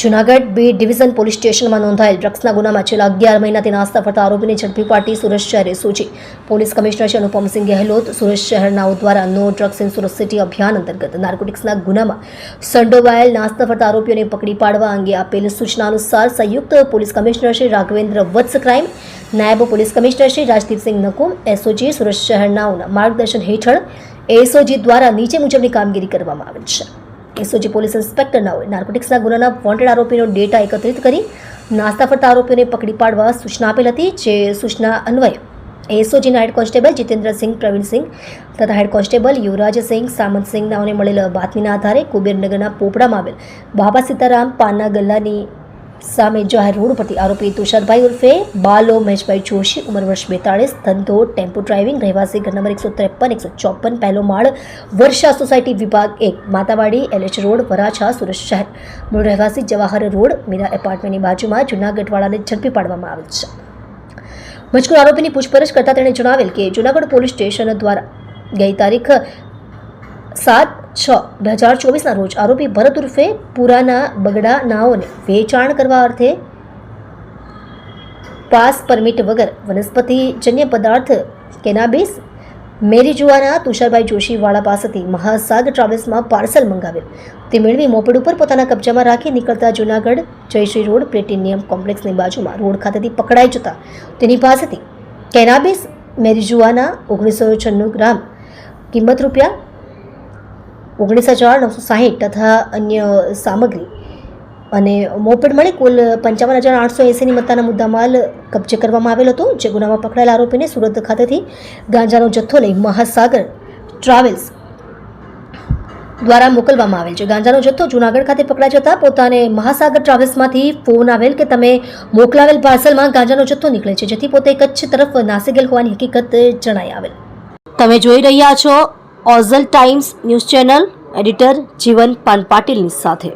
Junagadh B division police સ્ટેશનમાં નોંધાયેલ ડ્રગ્સના ગુનામાં છેલ્લા અગિયાર મહિનાથી નાસ્તા ફરતા આરોપીને ઝડપી પાડી સુરત શહેરે સૂચી પોલીસ કમિશનર શ્રી અનુપમસિંહ ગહેલોત સુરત શહેરનાઓ દ્વારા no drugs in Surat city અભિયાન અંતર્ગત નાર્કોટિક્સના ગુનામાં સંડોવાયેલ નાસ્તા ફરતા આરોપીઓને પકડી પાડવા અંગે આપેલ સૂચના અનુસાર સંયુક્ત police commissioner Shri Raghavendra Vatsa crime, નાયબ police commissioner Shri Rajdeepsinh Nakum, SOG Surat શહેરનાઓના માર્ગદર્શન હેઠળ એસઓજી દ્વારા નીચે મુજબની કામગીરી કરવામાં આવેલ છે. એસઓજી પોલીસ ઇન્સ્પેક્ટરનાઓએ નાર્કોટિક્સના ગુનાના વોન્ટેડ આરોપીનો ડેટા એકત્રિત કરી નાસ્તા ફરતા આરોપીઓને પકડી પાડવા સૂચના આપેલ હતી, જે સૂચના અન્વયે એસઓજીના હેડ કોન્સ્ટેબલ જીતેન્દ્રસિંહ, પ્રવીણસિંહ તથા હેડ કોન્સ્ટેબલ યુવરાજસિંહ, સામંતસિંહ નાઓને મળેલ બાતમીના આધારે કુબેરનગરના પોપડામાં આવેલ બાબા સીતારામ પાના ગલ્લાની સામે જાહેર રોડ પરથી આરોપી તુષારભાઈ ઉર્ફે બાલો મહેશભાઈ જોશી, ઉંમર વર્ષ બેતાળીસ, ધંધો, ટેમ્પો ડ્રાઇવિંગ, રહેવાસી ઘર નંબર એકસો ત્રેપન, એકસો ચોપન પહેલો માળ વર્ષા સોસાયટી વિભાગ એક, માતાવાડી, એલએચ રોડ, વરાછા, સુરત શહેર. મૂળ રહેવાસી જવાહર રોડ, મીરા એપાર્ટમેન્ટની બાજુમાં જૂનાગઢવાળાને ઝડપી પાડવામાં આવેલ છે. મજકૂર આરોપીની પૂછપરછ કરતાં તેણે જણાવેલ કે જૂનાગઢ પોલીસ સ્ટેશન દ્વારા ગઈ તારીખ સાત છ. બે હજાર ચોવીસના રોજ આરોપી ભરત ઉર્ફે પુરાના બગડા નાઓને વેચાણ કરવા અર્થે પાસ પરમિટ વગર વનસ્પતિજન્ય પદાર્થ કેનાબિસ, મેરીજુઆના તુષારભાઈ જોશીવાળા પાસેથી મહાસાગ ટ્રાવેલ્સમાં પાર્સલ મંગાવેલ. તે મેળવી મોપેડ ઉપર પોતાના કબજામાં રાખી નીકળતા જૂનાગઢ જયશ્રી રોડ પ્લેટિનિયમ કોમ્પ્લેક્સની બાજુમાં રોડ ખાતેથી પકડાઈ જતા તેની પાસેથી કેનાબિસ, મેરીજુઆના ઓગણીસો છન્નું ગ્રામ કિંમત રૂપિયા ઓગણીસ હજાર નવસો સાહીઠ તથા અન્ય સામગ્રી. અને મોપેડ મળી કુલ પંચાવન હજાર આઠસો એંસીની મત્તાના મુદ્દામાલ કબજે કરવામાં આવેલ હતો, જે ગુનામાં પકડાયેલા આરોપીને સુરત ખાતેથી ગાંજાનો જથ્થો લઈ મહાસાગર ટ્રાવેલ્સ દ્વારા મોકલવામાં આવેલ છે. ગાંજાનો જથ્થો જૂનાગઢ ખાતે પકડાઈ જતા પોતાને મહાસાગર ટ્રાવેલ્સમાંથી ફોન આવેલ કે તમે મોકલાવેલ પાર્સલમાં ગાંજાનો જથ્થો નીકળે છે, જેથી પોતે કચ્છ તરફ નાસી ગયેલ હોવાની હકીકત જણાઈ આવેલ. તમે જોઈ રહ્યા છો Ozal Times news channel editor Jivan Pan પાટીલની સાથે.